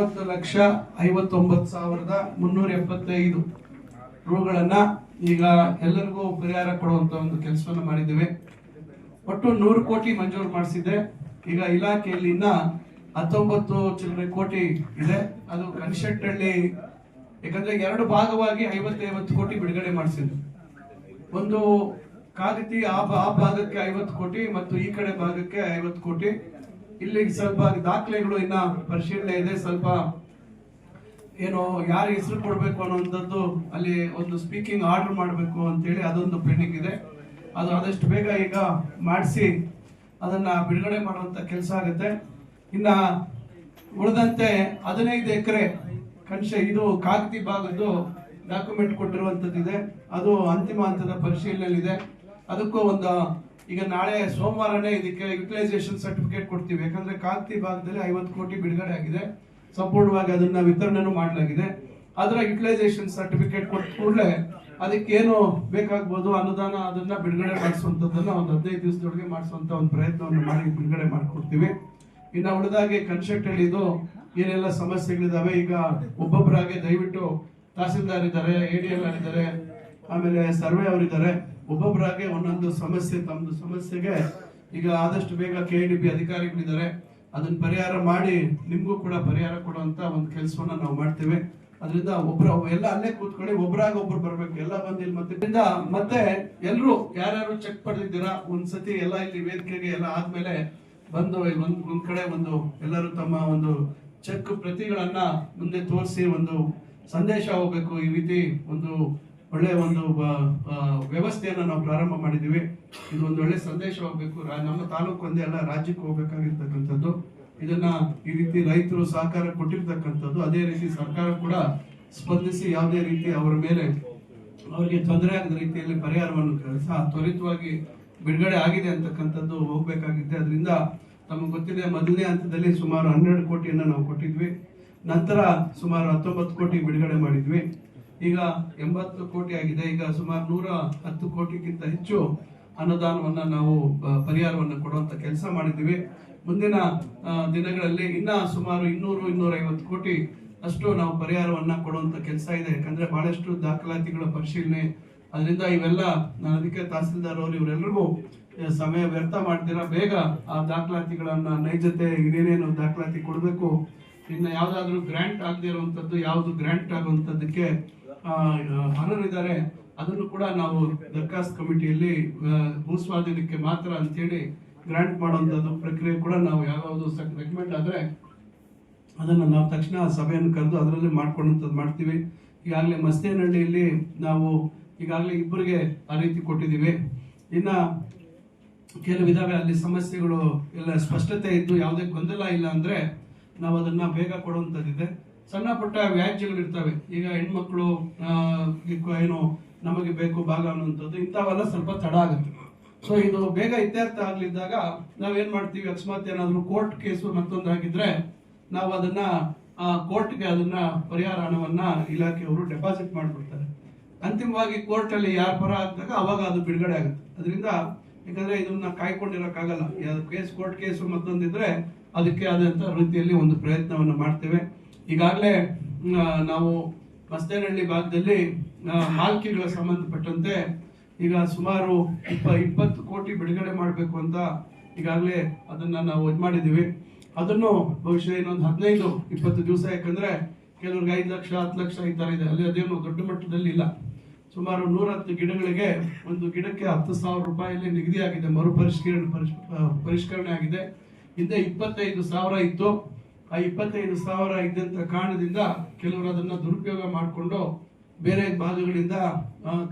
ಮೂವತ್ತು ಲಕ್ಷ ಐವತ್ತೊಂಬತ್ತು ಸಾವಿರದ ಮುನ್ನೂರ ಎಪ್ಪತ್ತೈದು ರೂಗಳನ್ನು ಈಗ ಎಲ್ಲರಿಗೂ ಪರಿಹಾರ ಕೊಡುವಂತ ಒಂದು ಕೆಲಸವನ್ನು ಮಾಡಿದ್ದೇವೆ. ಒಟ್ಟು ನೂರು ಕೋಟಿ ಮಂಜೂರು ಮಾಡಿಸಿದೆ ಈಗ ಇಲಾಖೆಯಲ್ಲಿ ಇನ್ನ ಹತ್ತೊಂಬತ್ತು ಚಿಲ್ಲರೆ ಕೋಟಿ ಇದೆ. ಅದು ಕನ್ಸ್ಟ್ರಕ್ಟಲ್ಲಿ ಯಾಕಂದ್ರೆ ಎರಡು ಭಾಗವಾಗಿ ಐವತ್ತೈವತ್ತು ಕೋಟಿ ಬಿಡುಗಡೆ ಮಾಡಿಸಿದ್ರು ಒಂದು ಕಾಗತಿ ಆ ಭಾಗಕ್ಕೆ ಐವತ್ತು ಕೋಟಿ ಮತ್ತು ಈ ಕಡೆ ಭಾಗಕ್ಕೆ ಐವತ್ತು ಕೋಟಿ. ಇಲ್ಲಿ ಸ್ವಲ್ಪ ದಾಖಲೆಗಳು ಇನ್ನ ಪರಿಶೀಲನೆ ಇದೆ. ಸ್ವಲ್ಪ ಏನು ಯಾರ ಹೆಸರು ಕೊಡಬೇಕು ಅನ್ನೋದ್ದು ಅಲ್ಲಿ ಒಂದು ಸ್ಪೀಕಿಂಗ್ ಆರ್ಡರ್ ಮಾಡಬೇಕು ಅಂತೇಳಿ ಅದೊಂದು ಪೆಂಡಿಂಗ್ ಇದೆ. ಅದು ಆದಷ್ಟು ಬೇಗ ಈಗ ಮಾಡಿಸಿ ಅದನ್ನ ಬಿಡುಗಡೆ ಮಾಡುವಂತ ಕೆಲಸ ಆಗುತ್ತೆ. ಇನ್ನ ಉಳಿದಂತೆ ಹದಿನೈದು ಎಕರೆ ಕನಿಷ್ಠ ಇದು ಕಾಗದಿ ಭಾಗದ್ದು ಡಾಕ್ಯುಮೆಂಟ್ ಕೊಟ್ಟಿರುವಂಥದ್ದಿದೆ. ಅದು ಅಂತಿಮ ಹಂತದ ಪರಿಶೀಲನೆಯಲ್ಲಿದೆ. ಅದಕ್ಕೂ ಒಂದು ಈಗ ನಾಳೆ ಸೋಮವಾರನೇ ಇದಕ್ಕೆ ಯುಟಿಲೈಸೇಷನ್ ಸರ್ಟಿಫಿಕೇಟ್ ಕೊಡ್ತೀವಿ. ಯಾಕಂದ್ರೆ ಕಾಂತಿ ಭಾಗದಲ್ಲಿ ಐವತ್ತು ಕೋಟಿ ಬಿಡುಗಡೆ ಆಗಿದೆ. ಸಂಪೂರ್ಣವಾಗಿ ಅದನ್ನ ವಿತರಣೆನೂ ಮಾಡಲಾಗಿದೆ. ಅದರ ಯುಟಿಲೈಸೇಷನ್ ಸರ್ಟಿಫಿಕೇಟ್ ಕೊಟ್ಟ ಕೂಡಲೇ ಅದಕ್ಕೆ ಏನು ಬೇಕಾಗ್ಬೋದು ಅನುದಾನ ಅದನ್ನ ಬಿಡುಗಡೆ ಮಾಡಿಸುವಂಥದ್ದನ್ನು ಒಂದು ಹದಿನೈದು ದಿವಸದೊಳಗೆ ಮಾಡಿಸುವಂಥ ಒಂದು ಪ್ರಯತ್ನವನ್ನು ಮಾಡಿ ಬಿಡುಗಡೆ ಮಾಡಿಕೊಡ್ತೀವಿ. ಇನ್ನು ಉಳಿದಾಗೆ ಕನ್ಸ್ಟ್ರಕ್ಟೆಡ್ ಇದು ಏನೆಲ್ಲ ಸಮಸ್ಯೆಗಳಿದಾವೆ, ಈಗ ಒಬ್ಬೊಬ್ಬರಾಗೆ ದಯವಿಟ್ಟು ತಹಸೀಲ್ದಾರ್ ಇದ್ದಾರೆ ಎ ಡಿ ಎಲ್ ಇದ್ದಾರೆ, ಆಮೇಲೆ ಸರ್ವೆ ಅವರಿದ್ದಾರೆ. ಒಬ್ಬೊಬ್ಬರಾಗೆ ಒಂದೊಂದು ಸಮಸ್ಯೆ ತಮ್ಮದು ಸಮಸ್ಯೆಗೆ ಈಗ ಆದಷ್ಟು ಬೇಗ ಕೆ ಡಿ ಬಿ ಅಧಿಕಾರಿಗಳಿದ್ದಾರೆ. ಅದನ್ನ ಪರಿಹಾರ ಮಾಡಿ ನಿಮಗೂ ಕೂಡ ಪರಿಹಾರ ಕೊಡುವಂತ ಒಂದು ಕೆಲಸವನ್ನ ನಾವು ಮಾಡ್ತೇವೆ. ಅದರಿಂದ ಒಬ್ಬರ ಎಲ್ಲ ಅಲ್ಲೇ ಕೂತ್ಕೊಳ್ಳಿ ಒಬ್ರಾಗ ಒಬ್ರು ಬರ್ಬೇಕು, ಎಲ್ಲ ಬಂದಿಲ್ಲ ಮತ್ತೆ ಮತ್ತೆ ಎಲ್ಲರೂ ಯಾರ್ಯಾರು ಚೆಕ್ ಪಡೆದಿದ್ದೀರಾ, ಒಂದ್ಸತಿ ಎಲ್ಲ ಇಲ್ಲಿ ವೇದಿಕೆಗೆ ಎಲ್ಲ ಆದ್ಮೇಲೆ ಬಂದು ಒಂದ್ ಒಂದ್ ಕಡೆ ಒಂದು ಎಲ್ಲರೂ ತಮ್ಮ ಒಂದು ಚೆಕ್ ಪ್ರತಿಗಳನ್ನ ಮುಂದೆ ತೋರಿಸಿ ಒಂದು ಸಂದೇಶ ಹೋಗ್ಬೇಕು. ಈ ರೀತಿ ಒಂದು ಒಳ್ಳೆ ಒಂದು ವ್ಯವಸ್ಥೆಯನ್ನು ನಾವು ಪ್ರಾರಂಭ ಮಾಡಿದ್ದೀವಿ. ಇದು ಒಂದು ಒಳ್ಳೆ ಸಂದೇಶ ಹೋಗ್ಬೇಕು ನಮ್ಮ ತಾಲೂಕು ಒಂದೇ ಅಲ್ಲ, ರಾಜ್ಯಕ್ಕೆ ಹೋಗ್ಬೇಕಾಗಿರ್ತಕ್ಕಂಥದ್ದು. ಇದನ್ನ ಈ ರೀತಿ ರೈತರು ಸಹಕಾರ ಕೊಟ್ಟಿರ್ತಕ್ಕಂಥದ್ದು. ಅದೇ ರೀತಿ ಸರ್ಕಾರ ಕೂಡ ಸ್ಪಂದಿಸಿ ಯಾವುದೇ ರೀತಿ ಅವರ ಮೇಲೆ ಅವರಿಗೆ ತೊಂದರೆ ಆಗದ ರೀತಿಯಲ್ಲಿ ಪರಿಹಾರವನ್ನು ಕೆಲಸ ತ್ವರಿತವಾಗಿ ಬಿಡುಗಡೆ ಆಗಿದೆ ಅಂತಕ್ಕಂಥದ್ದು ಹೋಗಬೇಕಾಗಿದೆ ಅದರಿಂದ ತಮಗೆ ಗೊತ್ತಿದೆ, ಮೊದಲನೇ ಹಂತದಲ್ಲಿ ಸುಮಾರು ಹನ್ನೆರಡು ಕೋಟಿಯನ್ನು ನಾವು ಕೊಟ್ಟಿದ್ವಿ. ನಂತರ ಸುಮಾರು ಹತ್ತೊಂಬತ್ತು ಕೋಟಿ ಬಿಡುಗಡೆ ಮಾಡಿದ್ವಿ. ಈಗ ಎಂಬತ್ತು ಕೋಟಿ ಆಗಿದೆ. ಈಗ ಸುಮಾರು ನೂರ ಹತ್ತು ಕೋಟಿಗಿಂತ ಹೆಚ್ಚು ಅನುದಾನವನ್ನು ನಾವು ಪರಿಹಾರವನ್ನು ಕೊಡುವಂಥ ಕೆಲಸ ಮಾಡಿದ್ದೀವಿ. ಮುಂದಿನ ದಿನಗಳಲ್ಲಿ ಇನ್ನ ಸುಮಾರು ಇನ್ನೂರು ಇನ್ನೂರ ಐವತ್ತು ಕೋಟಿ ಅಷ್ಟು ನಾವು ಪರಿಹಾರವನ್ನು ಕೊಡುವಂಥ ಕೆಲಸ ಇದೆ. ಯಾಕಂದರೆ ಬಹಳಷ್ಟು ದಾಖಲಾತಿಗಳ ಪರಿಶೀಲನೆ. ಅದರಿಂದ ಇವೆಲ್ಲ ನಾನು ಅದಕ್ಕೆ ತಹಸೀಲ್ದಾರ್ ಅವರು ಇವರೆಲ್ಲರಿಗೂ ಸಮಯ ವ್ಯರ್ಥ ಮಾಡ್ತೀರಾ? ಬೇಗ ಆ ದಾಖಲಾತಿಗಳನ್ನು ನೈಜತೆ ಏನೇನು ದಾಖಲಾತಿ ಕೊಡಬೇಕು? ಇನ್ನು ಯಾವುದಾದ್ರೂ ಗ್ರಾಂಟ್ ಆಗದೆ ಯಾವುದು ಗ್ರ್ಯಾಂಟ್ ಗ್ರಾಂಟ್ ಅನರಿದ್ದಾರೆ ಅದನ್ನು ಕೂಡ ನಾವು ದರ್ಖಾಸ್ತ್ ಕಮಿಟಿಯಲ್ಲಿ ಭೂಸ್ವಾಧೀನಕ್ಕೆ ಮಾತ್ರ ಅಂತೇಳಿ ಗ್ರಾಂಟ್ ಮಾಡುವಂತದ್ದು ಪ್ರಕ್ರಿಯೆ ಕೂಡ ನಾವು ಯಾವ್ದು ರೆಕಮೆಂಡ್ ಆದರೆ ಅದನ್ನು ನಾವು ತಕ್ಷಣ ಸಭೆಯನ್ನು ಕರೆದು ಅದರಲ್ಲಿ ಮಾಡ್ಕೊಂಡಂಥದ್ದು ಮಾಡ್ತೀವಿ. ಈಗಾಗಲೇ ಮಸ್ತೇನಹಳ್ಳಿಯಲ್ಲಿ ನಾವು ಈಗಾಗಲೇ ಇಬ್ಬರಿಗೆ ಆ ರೀತಿ ಕೊಟ್ಟಿದ್ದೀವಿ. ಇನ್ನ ಕೆಲವು ಇದಾವೆ, ಅಲ್ಲಿ ಸಮಸ್ಯೆಗಳು ಎಲ್ಲ ಸ್ಪಷ್ಟತೆ ಇದ್ದು ಯಾವುದೇ ಗೊಂದಲ ಇಲ್ಲ ಅಂದ್ರೆ ನಾವು ಅದನ್ನ ಬೇಗ ಕೊಡುವಂಥದ್ದಿದೆ. ಸಣ್ಣ ಪುಟ್ಟ ವ್ಯಾಜ್ಯಗಳು ಇರ್ತವೆ ಈಗ ಹೆಣ್ಮಕ್ಳು ಏನು, ನಮಗೆ ಬೇಕು ಭಾಗ ಅನ್ನುವಂಥದ್ದು, ಇಂಥವೆಲ್ಲ ಸ್ವಲ್ಪ ತಡ ಆಗುತ್ತೆ. ಸೊ ಇದು ಬೇಗ ಇತ್ಯರ್ಥ ಆಗಲಿದ್ದಾಗ ನಾವೇನು ಮಾಡ್ತೀವಿ, ಅಕಸ್ಮಾತ್ ಏನಾದರೂ ಕೋರ್ಟ್ ಕೇಸು ಮತ್ತೊಂದು ಆಗಿದ್ರೆ ನಾವು ಅದನ್ನ ಕೋರ್ಟ್ಗೆ ಅದನ್ನ ಪರಿಹಾರ ಹಣವನ್ನು ಇಲಾಖೆಯವರು ಡೆಪಾಸಿಟ್ ಮಾಡಿಬಿಡ್ತಾರೆ. ಅಂತಿಮವಾಗಿ ಕೋರ್ಟ್ ಅಲ್ಲಿ ಯಾರ ಪರ ಆಗ್ದಾಗ ಅವಾಗ ಅದು ಬಿಡುಗಡೆ ಆಗುತ್ತೆ. ಅದರಿಂದ ಯಾಕಂದ್ರೆ ಇದನ್ನ ಯಾವ ಕೇಸ್, ಕೋರ್ಟ್ ಕೇಸು ಮತ್ತೊಂದಿದ್ರೆ ಅದಕ್ಕೆ ಆದಂತ ರೀತಿಯಲ್ಲಿ ಒಂದು ಪ್ರಯತ್ನವನ್ನು ಮಾಡ್ತೇವೆ. ಈಗಾಗಲೇ ನಾವು ಮಸ್ತೇನಹಳ್ಳಿ ಭಾಗದಲ್ಲಿ ಮಾಲ್ಕಿಗಳ ಸಂಬಂಧಪಟ್ಟಂತೆ ಈಗ ಸುಮಾರು ಇಪ್ಪ, ಇಪ್ಪತ್ತು ಕೋಟಿ ಬಿಡುಗಡೆ ಮಾಡಬೇಕು ಅಂತ ಈಗಾಗಲೇ ಅದನ್ನು ನಾವು ಇದು ಮಾಡಿದ್ದೀವಿ. ಅದನ್ನು ಬಹುಶಃ ಇನ್ನೊಂದು ಹದಿನೈದು, ಇಪ್ಪತ್ತು ದಿವಸ, ಯಾಕಂದರೆ ಕೆಲವ್ರಿಗೆ ಐದು ಲಕ್ಷ, ಹತ್ತು ಲಕ್ಷ ಈ ಥರ ಇದೆ. ಅಲ್ಲಿ ಅದೇನು ದೊಡ್ಡ ಮಟ್ಟದಲ್ಲಿ ಇಲ್ಲ. ಸುಮಾರು ನೂರತ್ತು ಗಿಡಗಳಿಗೆ ಒಂದು ಗಿಡಕ್ಕೆ ಹತ್ತು ಸಾವಿರ ರೂಪಾಯಲ್ಲಿ ನಿಗದಿಯಾಗಿದೆ, ಮರುಪರಿಷ್ಕರಣೆ ಪರಿಷ್- ಪರಿಷ್ಕರಣೆ ಆಗಿದೆ. ಹಿಂದೆ ಇಪ್ಪತ್ತೈದು ಸಾವಿರ ಇತ್ತು. ಆ ಇಪ್ಪತ್ತೈದು ಸಾವಿರ ಇದ್ದಂತ ಕಾರಣದಿಂದ ಕೆಲವರು ಅದನ್ನ ದುರುಪಯೋಗ ಮಾಡಿಕೊಂಡು ಬೇರೆ ಭಾಗಗಳಿಂದ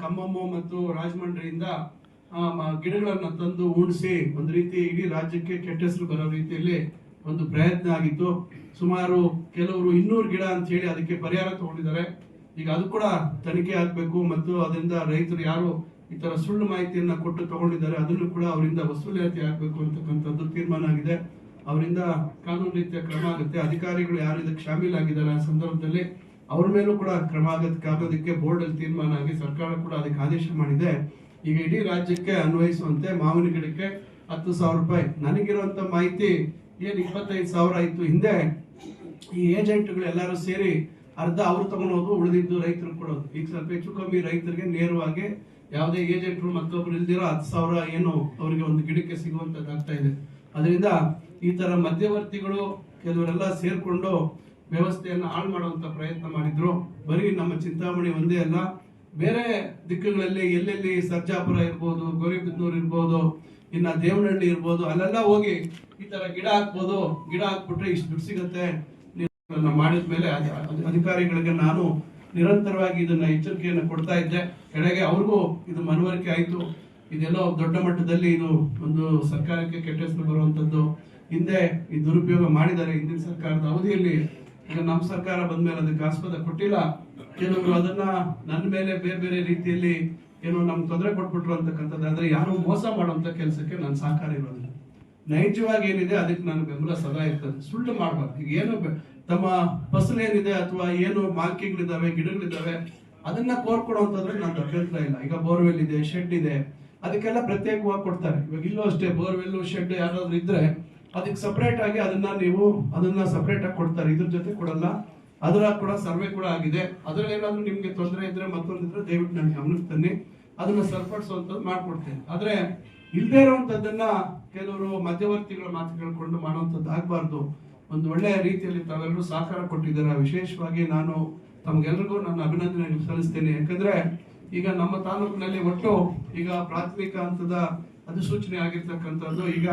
ಕಮ್ಮಮ್ಮ ಮತ್ತು ರಾಜಮಂಡ್ರಿಯಿಂದ ಗಿಡಗಳನ್ನ ತಂದು ಉಣಿಸಿ ಒಂದು ರೀತಿ ಇಡೀ ರಾಜ್ಯಕ್ಕೆ ಕೆಟ್ಟ ಹೆಸರು ಬರೋ ರೀತಿಯಲ್ಲಿ ಒಂದು ಪ್ರಯತ್ನ ಆಗಿತ್ತು. ಸುಮಾರು ಕೆಲವರು ಇನ್ನೂರು ಗಿಡ ಅಂತ ಹೇಳಿ ಅದಕ್ಕೆ ಪರಿಹಾರ ತಗೊಂಡಿದ್ದಾರೆ. ಈಗ ಅದು ಕೂಡ ತನಿಖೆ ಆಗಬೇಕು ಮತ್ತು ಅದರಿಂದ ರೈತರು ಯಾರು ಈ ತರ ಸುಳ್ಳು ಮಾಹಿತಿಯನ್ನು ಕೊಟ್ಟು ತಗೊಂಡಿದ್ದಾರೆ, ಅದನ್ನು ಕೂಡ ಅವರಿಂದ ವಸೂಲಾತಿ ಆಗಬೇಕು ಅಂತಕ್ಕಂಥದ್ದು ತೀರ್ಮಾನ ಆಗಿದೆ. ಅವರಿಂದ ಕಾನೂನು ರೀತಿಯ ಕ್ರಮ ಆಗುತ್ತೆ. ಅಧಿಕಾರಿಗಳು ಯಾರು ಇದಕ್ಕೆ ಶಾಮೀಲಾಗಿದ್ದಾರೆ ಆ ಸಂದರ್ಭದಲ್ಲಿ ಅವ್ರ ಮೇಲೂ ಕೂಡ ಕ್ರಮ ಆಗೋದಕ್ಕೆ ಬೋರ್ಡ್ ಅಲ್ಲಿ ತೀರ್ಮಾನ ಆಗಿ ಸರ್ಕಾರ ಕೂಡ ಅದಕ್ಕೆ ಆದೇಶ ಮಾಡಿದೆ. ಈಗ ಇಡೀ ರಾಜ್ಯಕ್ಕೆ ಅನ್ವಯಿಸುವಂತೆ ಮಾವಿನ ಗಿಡಕ್ಕೆ ಹತ್ತು ಸಾವಿರ ರೂಪಾಯಿ. ನನಗಿರುವಂತ ಮಾಹಿತಿ ಏನ್ ಇಪ್ಪತ್ತೈದು ಸಾವಿರ ಆಯ್ತು. ಹಿಂದೆ ಈ ಏಜೆಂಟ್ಗಳು ಎಲ್ಲರೂ ಸೇರಿ ಅರ್ಧ ಅವ್ರು ತಗೊಳೋದು ಉಳಿದಿದ್ದು ರೈತರು ಕೊಡೋದು ಈಗ ಸ್ವಲ್ಪ ಹೆಚ್ಚು ಕಮ್ಮಿ ರೈತರಿಗೆ ನೇರವಾಗಿ ಯಾವುದೇ ಏಜೆಂಟ್ರು ಮತ್ತೊಬ್ರು ಇಲ್ದಿರೋ ಹತ್ತು ಸಾವಿರ ಏನು ಅವರಿಗೆ ಒಂದು ಗಿಡಕ್ಕೆ ಸಿಗುವಂತದ್ದಾಗ್ತಾ ಇದೆ. ಅದರಿಂದ ಈ ತರ ಮಧ್ಯವರ್ತಿಗಳು ಕೆಲವರೆಲ್ಲ ಸೇರ್ಕೊಂಡು ವ್ಯವಸ್ಥೆಯನ್ನು ಹಾಳು ಮಾಡುವಂತ ಪ್ರಯತ್ನ ಮಾಡಿದ್ರು. ಬರೀ ನಮ್ಮ ಚಿಂತಾಮಣಿ ಒಂದೇ ಅಲ್ಲ, ಬೇರೆ ದಿಕ್ಕುಗಳಲ್ಲಿ ಎಲ್ಲೆಲ್ಲಿ ಸರ್ಜಾಪುರ ಇರ್ಬೋದು, ಗೌರಿಬಿದನೂರು ಇರ್ಬೋದು, ಇನ್ನ ದೇವನಹಳ್ಳಿ ಇರ್ಬೋದು, ಅಲ್ಲೆಲ್ಲ ಹೋಗಿ ಈ ತರ ಗಿಡ ಹಾಕ್ಬೋದು. ಗಿಡ ಹಾಕ್ಬಿಟ್ರೆ ಇಷ್ಟು ದುಡ್ಡು ಸಿಗತ್ತೆ. ಮಾಡಿದ ಮೇಲೆ ಅಧಿಕಾರಿಗಳಿಗೆ ನಾನು ನಿರಂತರವಾಗಿ ಇದನ್ನ ಎಚ್ಚರಿಕೆಯನ್ನು ಕೊಡ್ತಾ ಇದ್ದೆ. ಕಡೆಗೆ ಅವ್ರಿಗೂ ಇದು ಮನವರಿಕೆ ಆಯ್ತು. ಇದೆಲ್ಲೋ ದೊಡ್ಡ ಮಟ್ಟದಲ್ಲಿ ಇದು ಒಂದು ಸರ್ಕಾರಕ್ಕೆ ಕೆಟ್ಟ ಹೆಸರು ಬರುವಂತದ್ದು. ಹಿಂದೆ ಈ ದುರುಪಯೋಗ ಮಾಡಿದ್ದಾರೆ ಹಿಂದಿನ ಸರ್ಕಾರದ ಅವಧಿಯಲ್ಲಿ, ಈಗ ನಮ್ಮ ಸರ್ಕಾರ ಬಂದ ಮೇಲೆ ಅದಕ್ಕೆ ಆಸ್ಪದ ಕೊಟ್ಟಿಲ್ಲ. ಕೆಲವರು ಅದನ್ನ ನನ್ನ ಮೇಲೆ ಬೇರೆ ಬೇರೆ ರೀತಿಯಲ್ಲಿ ಏನೋ ನಮ್ಗೆ ತೊಂದರೆ ಕೊಟ್ಬಿಟ್ರು ಅಂತಕ್ಕಂಥದ್ದು. ಆದ್ರೆ ಯಾರು ಮೋಸ ಮಾಡುವಂತ ಕೆಲಸಕ್ಕೆ ನಾನು ಸಹಕಾರ ಇರೋದಿಲ್ಲ. ನೈಜವಾಗಿ ಏನಿದೆ, ಅದಕ್ಕೆ ನಾನು ಬೆಂಬಲ ಸದಾ ಇರ್ತದೆ ಸುಳ್ಳು ಮಾಡಬಾರ್ದು. ಈಗ ಏನು ತಮ್ಮ ಫಸಲು ಏನಿದೆ ಅಥವಾ ಏನು ಮಾಲ್ಕಿಗಳಿದ್ದಾವೆ, ಗಿಡಗಳಿದ್ದಾವೆ, ಅದನ್ನ ಕೋರ್ಕೊಡುವಂತಂದ್ರೆ ನಾನು ಅಭ್ಯಂತರ ಇಲ್ಲ. ಈಗ ಬೋರ್ವೆಲ್ ಇದೆ, ಶೆಡ್ ಇದೆ. ಅದಕ್ಕೆಲ್ಲ ಪ್ರತ್ಯೇಕವಾಗಿ ಕೊಡ್ತಾರೆ. ಇವಾಗ ಇಲ್ಲೂ ಅಷ್ಟೇ ಬೋರ್ವೆಲ್ ಶೆಡ್ ಯಾರಾದ್ರೂ ಇದ್ರೆ ಅದಕ್ಕೆ ಸಪ್ರೇಟ್ ಆಗಿ ಅದನ್ನ ನೀವು ಅದನ್ನ ಸಪ್ರೇಟ್ ಆಗಿ ಕೊಡ್ತಾರೆ. ಇದ್ರ ಜೊತೆ ಕೊಡಲ್ಲ. ಅದರ ಕೂಡ ಸರ್ವೆ ಕೂಡ ಆಗಿದೆ. ಅದರಲ್ಲಿ ಏನಾದ್ರೂ ನಿಮ್ಗೆ ತೊಂದರೆ ಇದ್ರೆ ಮತ್ತೊಂದಿದ್ರೆ ದಯವಿಟ್ಟು ನನಗೆ ಗಮನಕ್ಕೆ ತನ್ನಿ ಅದನ್ನ ಸರಿಪಡಿಸುವಂಥದ್ದು ಮಾಡ್ಕೊಡ್ತೇನೆ. ಆದ್ರೆ ಇಲ್ದೇ ಇರುವಂತದ್ದನ್ನ ಕೆಲವರು ಮಧ್ಯವರ್ತಿಗಳ ಮಾತು ಕೇಳ್ಕೊಂಡು ಮಾಡುವಂಥದ್ದು ಆಗ್ಬಾರ್ದು. ಒಂದು ಒಳ್ಳೆಯ ರೀತಿಯಲ್ಲಿ ತಾವೆಲ್ಲರೂ ಸಹಕಾರ ಕೊಟ್ಟಿದ್ದಾರೆ. ವಿಶೇಷವಾಗಿ ನಾನು ತಮ್ಗೆಲ್ರಿಗೂ ನನ್ನ ಅಭಿನಂದನೆ ಸಲ್ಲಿಸ್ತೇನೆ. ಯಾಕಂದ್ರೆ ಈಗ ನಮ್ಮ ತಾಲೂಕಿನಲ್ಲಿ ಒಟ್ಟು ಈಗ ಪ್ರಾಥಮಿಕ ಹಂತದ ಅಧಿಸೂಚನೆ ಆಗಿರ್ತಕ್ಕಂಥದ್ದು, ಈಗ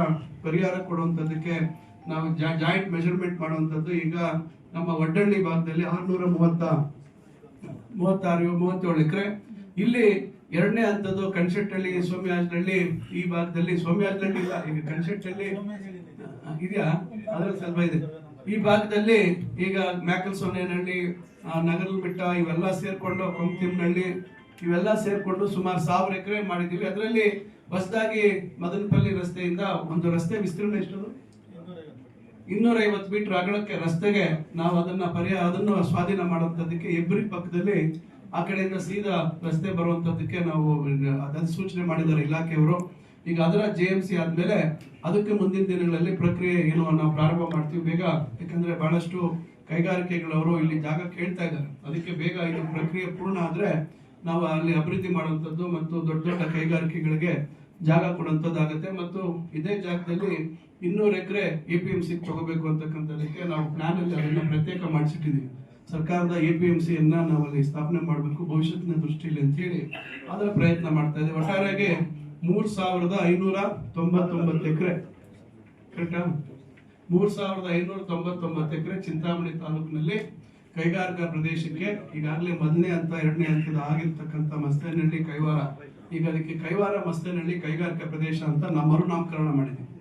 ಪರಿಹಾರ ಕೊಡುವಂಥದ್ದಕ್ಕೆ ನಾವು ಜಾಯಿಂಟ್ ಮೆಜರ್ಮೆಂಟ್ ಮಾಡುವಂಥದ್ದು, ಈಗ ನಮ್ಮ ವಡ್ಡಳ್ಳಿ ಭಾಗದಲ್ಲಿ ಆರುನೂರ ಮೂವತ್ತ, ಮೂವತ್ತಾರು, ಮೂವತ್ತೇಳು ಎಕರೆ. ಇಲ್ಲಿ ಎರಡನೇ ಹಂತದ್ದು ಕನ್ಸೆಟ್ಟಳ್ಳಿ ಸೋಮ್ಯಾಜನಹಳ್ಳಿ ಈ ಭಾಗದಲ್ಲಿ ಸೋಮ್ಯಾಜನಹಳ್ಳಿ ಇಲ್ಲ. ಈಗ ಕನ್ಸೆಟ್ಟಳ್ಳಿ ಇದೆಯಾ? ಅದರ ಸ್ವಲ್ಪ ಇದೆ. ಈ ಭಾಗದಲ್ಲಿ ಈಗ ಮ್ಯಾಕಲ್ ಸೋನೇನಹಳ್ಳಿ ನಗರ ಬೆಟ್ಟ ಇವೆಲ್ಲ ಸೇರ್ಕೊಂಡು ಕೊಂತಿಮ್ನಹಳ್ಳಿ ಇವೆಲ್ಲ ಸೇರ್ಕೊಂಡು ಸುಮಾರು ಸಾವಿರ ಎಕರೆ ಮಾಡಿದ್ದೀವಿ. ಅದರಲ್ಲಿ ಹೊಸದಾಗಿ ಮದನಪಲ್ಲಿ ರಸ್ತೆಯಿಂದ ಒಂದು ರಸ್ತೆ ವಿಸ್ತೀರ್ಣ ಎಷ್ಟು ಇನ್ನೂರ ಐವತ್ತು ಮೀಟರ್ ಅಗಲಕ್ಕೆ ರಸ್ತೆಗೆ ನಾವು ಅದನ್ನ ಪರಿಹಾರ ಅದನ್ನು ಸ್ವಾಧೀನ ಮಾಡುವಂಥದ್ದಕ್ಕೆ ಎಬ್ರಿ ಪಕ್ಕದಲ್ಲಿ ಆ ಕಡೆಯಿಂದ ಸೀದಾ ರಸ್ತೆ ಬರುವಂಥದ್ದಕ್ಕೆ ನಾವು ಅದನ್ನು ಸೂಚನೆ ಮಾಡಿದ್ದಾರೆ ಇಲಾಖೆಯವರು. ಈಗ ಅದರ ಜೆ ಎಂ ಸಿ ಆದಮೇಲೆ ಅದಕ್ಕೆ ಮುಂದಿನ ದಿನಗಳಲ್ಲಿ ಪ್ರಕ್ರಿಯೆ ಏನು ನಾವು ಪ್ರಾರಂಭ ಮಾಡ್ತೀವಿ. ಬೇಗ, ಯಾಕಂದ್ರೆ ಬಹಳಷ್ಟು ಕೈಗಾರಿಕೆಗಳವರು ಇಲ್ಲಿ ಜಾಗ ಕೇಳ್ತಾ ಇದ್ದಾರೆ. ಅದಕ್ಕೆ ಬೇಗ ಇದು ಪ್ರಕ್ರಿಯೆ ಪೂರ್ಣ ಆದ್ರೆ ನಾವು ಅಲ್ಲಿ ಅಭಿವೃದ್ಧಿ ಮಾಡುವಂಥದ್ದು ಮತ್ತು ದೊಡ್ಡ ದೊಡ್ಡ ಕೈಗಾರಿಕೆಗಳಿಗೆ ಜಾಗ ಕೊಡುವಂಥದ್ದಾಗುತ್ತೆ. ಮತ್ತು ಇದೇ ಜಾಗದಲ್ಲಿ ಇನ್ನೂರು ಎಕರೆ ಎ ಪಿ ಎಂ ಸಿ ತಗೋಬೇಕು ಅಂತಕ್ಕಂಥದಕ್ಕೆ ನಾವು ಪ್ಲಾನ್ ಅಲ್ಲಿ ಅದನ್ನು ಪ್ರತ್ಯೇಕ ಮಾಡಿಸಿಟ್ಟಿದ್ದೀವಿ. ಸರ್ಕಾರದ ಎ ಪಿ ಎಂ ಸಿಯನ್ನು ನಾವು ಅಲ್ಲಿ ಸ್ಥಾಪನೆ ಮಾಡಬೇಕು ಭವಿಷ್ಯತ್ತಿನ ದೃಷ್ಟಿಯಲ್ಲಿ ಅಂತ ಹೇಳಿ ಅದರ ಪ್ರಯತ್ನ ಮಾಡ್ತಾ ಇದೆ ಒಟ್ಟಾರೆಗೆ ಮೂರು ಸಾವಿರದ ಐನೂರ ತೊಂಬತ್ತೊಂಬತ್ತು ಎಕರೆ ಕರೆಕ್ಟಾ ಮೂರು ಸಾವಿರದ ಐನೂರ ತೊಂಬತ್ತೊಂಬತ್ತು ಎಕರೆ ಚಿಂತಾಮಣಿ ತಾಲೂಕಿನಲ್ಲಿ ಕೈಗಾರಿಕಾ ಪ್ರದೇಶಕ್ಕೆ ಈಗಾಗಲೇ ಮೊದಲನೇ ಹಂತ ಎರಡನೇ ಹಂತದ ಆಗಿರ್ತಕ್ಕಂಥ ಮಸ್ತೇನಹಳ್ಳಿ ಕೈವಾರ, ಈಗ ಅದಕ್ಕೆ ಕೈವಾರ ಮಸ್ತೇನಹಳ್ಳಿ ಕೈಗಾರಿಕಾ ಪ್ರದೇಶ ಅಂತ ನಾವು ಮರುನಾಮಕರಣ ಮಾಡಿದ್ದೀವಿ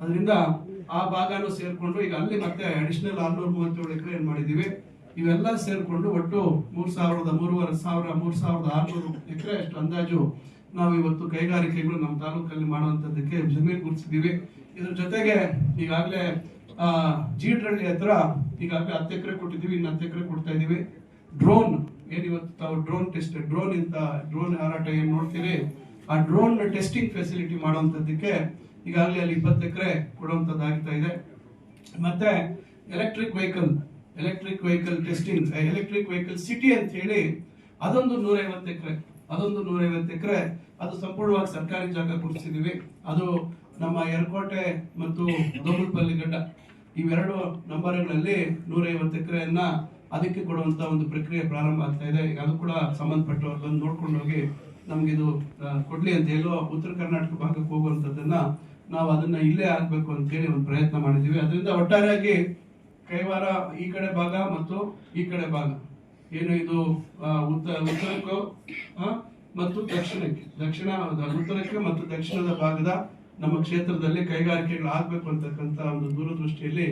ಅದರಿಂದ ಆ ಭಾಗನೂ ಸೇರಿಕೊಂಡು ಈಗ ಅಲ್ಲಿ ಮತ್ತೆ ಅಡಿಷನಲ್ ಆರ್ನೂರ ಮೂವತ್ತೇಳು ಎಕರೆ ಏನು ಮಾಡಿದ್ದೀವಿ? ಇವೆಲ್ಲ ಸೇರಿಕೊಂಡು ಒಟ್ಟು ಮೂರು ಸಾವಿರದ ಮೂರುವರೆ ಸಾವಿರ, ಮೂರು ಸಾವಿರದ ಆರುನೂರು ಎಕರೆ ಅಷ್ಟು ಅಂದಾಜು ನಾವು ಇವತ್ತು ಕೈಗಾರಿಕೆಗಳು ನಮ್ಮ ತಾಲೂಕಲ್ಲಿ ಮಾಡುವಂಥದ್ದಕ್ಕೆ ಜಮೀನು ಗುರುತಿಸಿದ್ದೀವಿ. ಇದ್ರ ಜೊತೆಗೆ ಈಗಾಗಲೇ ಜೀಡ್ರಳ್ಳಿ ಹತ್ರ ಈಗಾಗಲೇ ಹತ್ತು ಎಕರೆ ಕೊಟ್ಟಿದ್ದೀವಿ, ಇನ್ನು ಹತ್ತು ಎಕರೆ ಕೊಡ್ತಾ ಇದ್ದೀವಿ. ಡ್ರೋನ್ ಏನಿವತ್ತು ತಾವು ಡ್ರೋನ್ ಟೆಸ್ಟ್ ಡ್ರೋನ್ ಇಂತ ಡ್ರೋನ್ ಹಾರಾಟ ಏನು ನೋಡ್ತೀರಿ? ಆ ಡ್ರೋನ್ ಟೆಸ್ಟಿಂಗ್ ಫೆಸಿಲಿಟಿ ಮಾಡುವಂಥದ್ದಕ್ಕೆ ಈಗಾಗಲೇ ಅಲ್ಲಿ ಇಪ್ಪತ್ತು ಎಕರೆ ಕೊಡುವಂತದ್ದಾಗ್ತಾ ಇದೆ. ಮತ್ತೆ electric vehicle electric vehicle testing electric vehicle city ಅಂತ ಹೇಳಿ ಅದೊಂದು ನೂರೈವತ್ತು ಎಕರೆ, ಅದೊಂದು ನೂರೈವತ್ತು ಎಕರೆ, ಅದು ಸಂಪೂರ್ಣವಾಗಿ ಸರ್ಕಾರಿ ಜಾಗ ಗುರುತಿಸಿದೀವಿ ಅದು ನಮ್ಮ ಎರಕೋಟೆ ಮತ್ತು ದೊಮ್ಮಲ್ಪಲ್ಲಿ ಗಡ್ಡ, ಇವೆರಡು ನಂಬರ್ಗಳಲ್ಲಿ ನೂರೈವತ್ತು ಎಕರೆಯನ್ನ ಅದಕ್ಕೆ ಕೊಡುವಂತ ಒಂದು ಪ್ರಕ್ರಿಯೆ ಪ್ರಾರಂಭ ಆಗ್ತಾ ಇದೆ. ಈಗ ಅದು ಕೂಡ ಸಂಬಂಧಪಟ್ಟವ್ರು ನೋಡ್ಕೊಂಡು ಹೋಗಿ ನಮ್ಗೆ ಇದು ಕೊಡ್ಲಿ ಅಂತ ಹೇಳೋ ಉತ್ತರ ಕರ್ನಾಟಕ ಭಾಗಕ್ಕೆ ಹೋಗುವಂಥದ್ದನ್ನ ನಾವು ಅದನ್ನ ಇಲ್ಲೇ ಆಗ್ಬೇಕು ಅಂತ ಹೇಳಿ ಒಂದು ಪ್ರಯತ್ನ ಮಾಡಿದೀವಿ ಅದರಿಂದ ಒಟ್ಟಾರೆಯಾಗಿ ಕೈವಾರ ಈ ಕಡೆ ಭಾಗ ಮತ್ತು ಈ ಕಡೆ ಭಾಗ. ಏನು ಇದು ಉತ್ತರ ಉತ್ತ, ಉತ್ತರಕ್ಕೂ ಮತ್ತು ದಕ್ಷಿಣಕ್ಕೆ, ದಕ್ಷಿಣ ಉತ್ತರಕ್ಕೆ ಮತ್ತು ದಕ್ಷಿಣದ ಭಾಗದ ನಮ್ಮ ಕ್ಷೇತ್ರದಲ್ಲಿ ಕೈಗಾರಿಕೆಗಳು ಆಗಬೇಕು ಅಂತಕ್ಕಂತ ಒಂದು ದೂರದೃಷ್ಟಿಯಲ್ಲಿ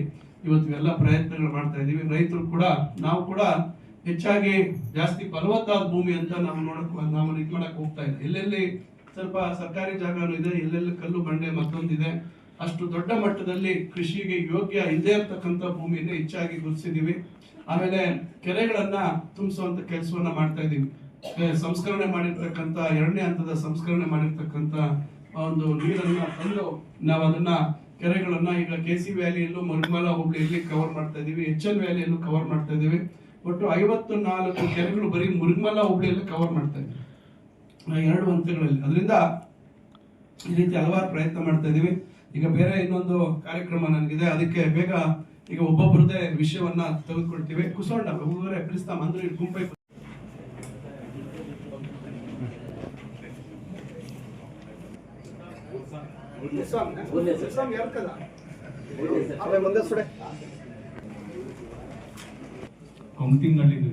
ಇವತ್ತು ಎಲ್ಲ ಪ್ರಯತ್ನಗಳು ಮಾಡ್ತಾ ಇದ್ದೀವಿ. ರೈತರು ಕೂಡ, ನಾವು ಕೂಡ ಹೆಚ್ಚಾಗಿ ಜಾಸ್ತಿ ಫಲವತ್ತಾದ ಭೂಮಿ ಅಂತ ನಾವು ನೋಡಕ್ ನಾವು ಇದು ಮಾಡಕ್ ಹೋಗ್ತಾ ಇದ್ದೀವಿ. ಎಲ್ಲೆಲ್ಲಿ ಸ್ವಲ್ಪ ಸರ್ಕಾರಿ ಜಾಗನೂ ಇದೆ, ಎಲ್ಲೆಲ್ಲಿ ಕಲ್ಲು ಬಂಡೆ ಮತ್ತೊಂದಿದೆ, ಅಷ್ಟು ದೊಡ್ಡ ಮಟ್ಟದಲ್ಲಿ ಕೃಷಿಗೆ ಯೋಗ್ಯ ಇಲ್ಲದೆ ಇರ್ತಕ್ಕಂಥ ಭೂಮಿಯನ್ನು ಹೆಚ್ಚಾಗಿ ಗುರುತಿಸಿದೀವಿ ಆಮೇಲೆ ಕೆರೆಗಳನ್ನ ತುಂಬಿಸುವಂತ ಕೆಲಸವನ್ನ ಮಾಡ್ತಾ ಇದ್ದೀವಿ. ಸಂಸ್ಕರಣೆ ಮಾಡಿರ್ತಕ್ಕಂಥ, ಎರಡನೇ ಹಂತದ ಸಂಸ್ಕರಣೆ ಮಾಡಿರ್ತಕ್ಕಂಥ ಒಂದು ನೀರನ್ನು ತಂದು ನಾವು ಅದನ್ನ ಕೆರೆಗಳನ್ನ ಈಗ ಕೆ ಸಿ ವ್ಯಾಲಿಯಲ್ಲೂ ಮರುಮಲ ಹುಬ್ಳಿಯಲ್ಲಿ ಕವರ್ ಮಾಡ್ತಾ ಇದೀವಿ. ಎಚ್ ಎನ್ ವ್ಯಾಲಿಯಲ್ಲೂ ಕವರ್ ಮಾಡ್ತಾ ಇದೀವಿ. ಒಟ್ಟು ಐವತ್ತು ನಾಲ್ಕು ಕೆರೆಗಳು ಬರೀ ಮುರುಗಮಲ ಹುಬ್ಳಿಯಲ್ಲಿ ಕವರ್ ಮಾಡ್ತಾ ಇದ್ದೀವಿ ಎರಡು ಹಂತಗಳಲ್ಲಿ ಅದರಿಂದ ಈ ರೀತಿ ಹಲವಾರು ಪ್ರಯತ್ನ ಮಾಡ್ತಾ ಇದ್ದೀವಿ ಈಗ ಬೇರೆ ಇನ್ನೊಂದು ಕಾರ್ಯಕ್ರಮ ನನಗಿದೆ. ಅದಕ್ಕೆ ಬೇಗ ಈಗ ಒಬ್ಬೊಬ್ಬರದೇ ವಿಷಯವನ್ನ ತೆಗೆದುಕೊಳ್ತೀವಿ. ಕುಸೋಂಡ ಅಂದ್ರೆ ಗುಂಪೈ. ಕಂಪ್ಟಿಂಗ್ನಲ್ಲಿದೆ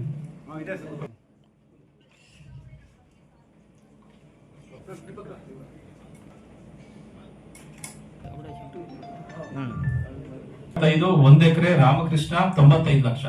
ಒಂದ್ ಎಕರೆ ರಾಮಕೃಷ್ಣ ತೊಂಬತ್ತೈದು ಲಕ್ಷ.